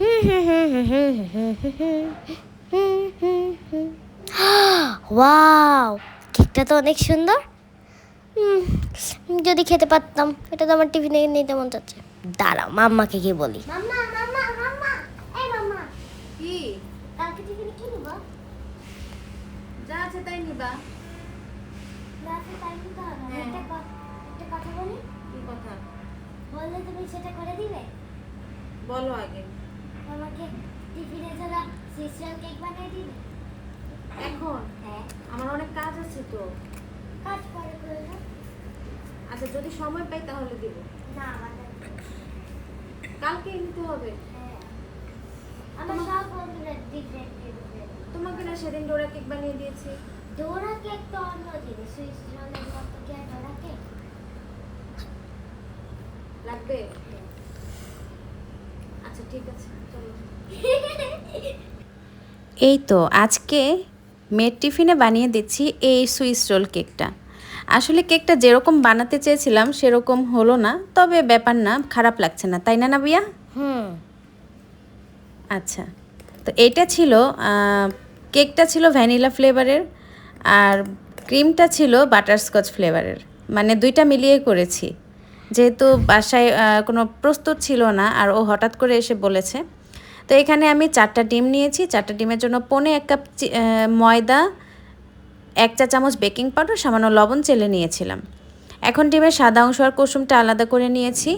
Wow কেকটা তো অনেক সুন্দর। যদি খেতে পারতাম এটা তো আমার টিফিনে নিতে মন চাচ্ছে। দাঁড়াও মাম্মাকে গিয়ে বলি। হ্যাঁ। একটা ক- একটা কথা বলি। কি কথা? বললে তুমি সেটা করে দিবে? বলো আগে। আমাকে টিফিনে যারা সিস্টার কেক বানিয়ে দিবে? এখন? হ্যাঁ। আমার অনেক কাজ আছে তো। কাজ পরে করে দাও। আচ্ছা যদি সময় পাই তাহলে দিব। না আমাদের কালকে নিতে হবে। হ্যাঁ। আমার সব বন্ধুরা ডিফারেন্ট ডিফারেন্ট তোমাকে না সেদিন ডোরা কেক বানিয়ে দিয়েছি। ডোরা কেক তো অন্য জিনিস। সুইস রোলের মতো কি আর ডোরা কেক? লাগবে? আচ্ছা ঠিক আছে চলো। এই তো আজকে মেয়ের টিফিনে বানিয়ে দিচ্ছি এই সুইস রোল কেকটা আসলে কেকটা যেরকম বানাতে চেয়েছিলাম সেরকম হলো না তবে ব্যাপার না খারাপ লাগছে না তাই না নাবিয়া? হুম। আচ্ছা তো এটা ছিল কেকটা ছিল ভ্যানিলা ফ্লেভারের আর ক্রিমটা ছিল বাটারস্কচ ফ্লেভারের মানে দুইটা মিলিয়ে করেছি। যেহেতু বাসায় কোনো প্রস্তুত ছিল না, আর ও হঠাৎ করে এসে বলেছে। তো এখানে আমি চারটা ডিম নিয়েছি। চারটা ডিমের জন্য পনে এক কাপ ময়দা, এক চা চামচ বেকিং পাউডার, সামান্য লবণ চেলে নিয়েছিলাম। এখন ডিমের সাদা অংশ আর কুসুমটা আলাদা করে নিয়েছি।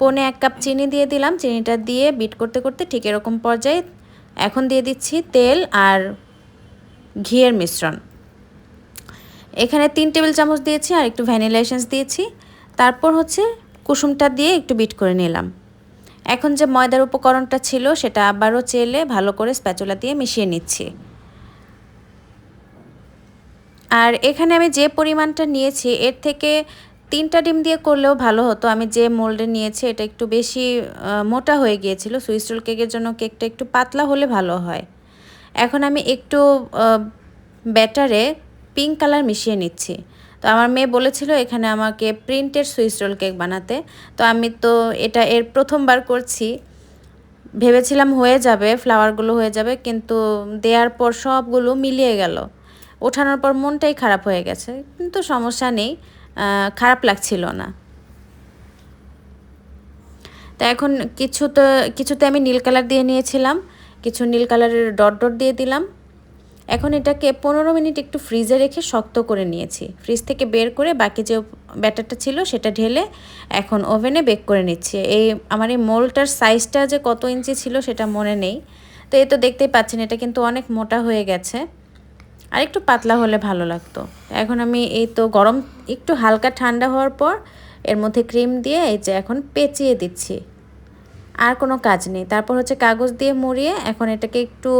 পনে এক কাপ চিনি দিয়ে দিলাম। চিনিটা দিয়ে বিট করতে করতে ঠিক এরকম পর্যায়ে এখন দিয়ে দিচ্ছি তেল আর ঘিয়ের মিশ্রণ। এখানে তিন টেবিল চামচ দিয়েছি আর একটু ভ্যানিলা এসেন্স দিয়েছি। তারপর হচ্ছে কুসুমটা দিয়ে একটু বিট করে নিলাম। এখন যে ময়দার উপকরণটা ছিল সেটা আবারও চেলে ভালো করে স্প্যাচুলা দিয়ে মিশিয়ে নিচ্ছি। আর এখানে আমি যে পরিমাণটা নিয়েছি, এর থেকে তিনটা ডিম দিয়ে করলেও ভালো হতো। আমি যে মোল্ডে নিয়েছি, এটা একটু বেশি মোটা হয়ে গিয়েছিল। সুইস রোল কেকের জন্য কেকটা একটু পাতলা হলে ভালো হয়। এখন আমি একটু ব্যাটারে পিঙ্ক কালার মিশিয়ে নিচ্ছি। তো আমার মেয়ে বলেছিল এখানে আমাকে প্রিন্টের সুইস রোল কেক বানাতে। তো আমি তো এটা এর প্রথমবার করছি। ভেবেছিলাম হয়ে যাবে, ফ্লাওয়ারগুলো হয়ে যাবে, কিন্তু দেওয়ার পর সবগুলো মিলিয়ে গেল। ওঠানোর পর মনটাই খারাপ হয়ে গেছে, কিন্তু সমস্যা নেই খারাপ লাগছিল না। তা এখন কিছুতে কিছুতে আমি নীল কালার দিয়ে নিয়েছিলাম, কিছু নীল কালারের ডট ডট দিয়ে দিলাম। এখন এটাকে পনেরো মিনিট একটু ফ্রিজে রেখে শক্ত করে নিয়েছি। ফ্রিজ থেকে বের করে বাকি যে ব্যাটারটা ছিল সেটা ঢেলে এখন ওভেনে বেক করে নিচ্ছি। এই আমার এই মোলটার সাইজটা যে কত ইঞ্চি ছিল সেটা মনে নেই। তো এ তো দেখতেই পাচ্ছেন, এটা কিন্তু অনেক মোটা হয়ে গেছে। আর একটু পাতলা হলে ভালো লাগতো। এখন আমি এই তো গরম, একটু হালকা ঠান্ডা হওয়ার পর এর মধ্যে ক্রিম দিয়ে এই যে এখন পেঁচিয়ে দিচ্ছি। আর কোনো কাজ নেই। তারপর হচ্ছে কাগজ দিয়ে মুড়িয়ে এখন এটাকে একটু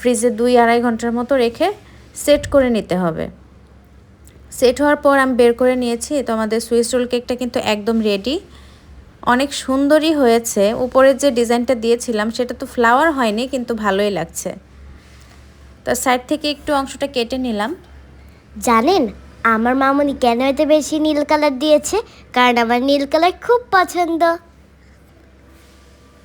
ফ্রিজে দুই আড়াই ঘণ্টার মতো রেখে সেট করে নিতে হবে। সেট হওয়ার পর আমি বের করে নিয়েছি। তো আমাদের সুইস রোল কেকটা কিন্তু একদম রেডি অনেক সুন্দরই হয়েছে। উপরের যে ডিজাইনটা দিয়েছিলাম সেটা তো ফ্লাওয়ার হয়নি, কিন্তু ভালোই লাগছে। তো সাইড থেকে একটু অংশটা কেটে নিলাম। জানেন, আমার মামুনি কেন এত বেশি নীল কালার দিয়েছে? কারণ আমার নীল কালার খুব পছন্দ।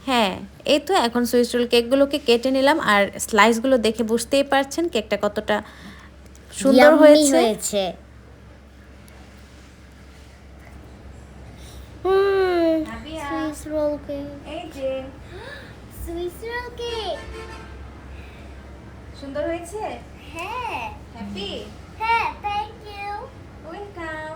হ্যাঁ এই তো এখন সুইস রোল কেকগুলোকে কেটে নিলাম আর স্লাইসগুলো দেখে বুঝতেই পারছেন কেকটা কতটা সুন্দর হয়েছে। সুইস রোল কেক এই যে। সুইস রোল কেক সুন্দর হয়েছে? হ্যাঁ। হ্যাপি হ্যাঁ থ্যাংক ইউ ওয়েলকাম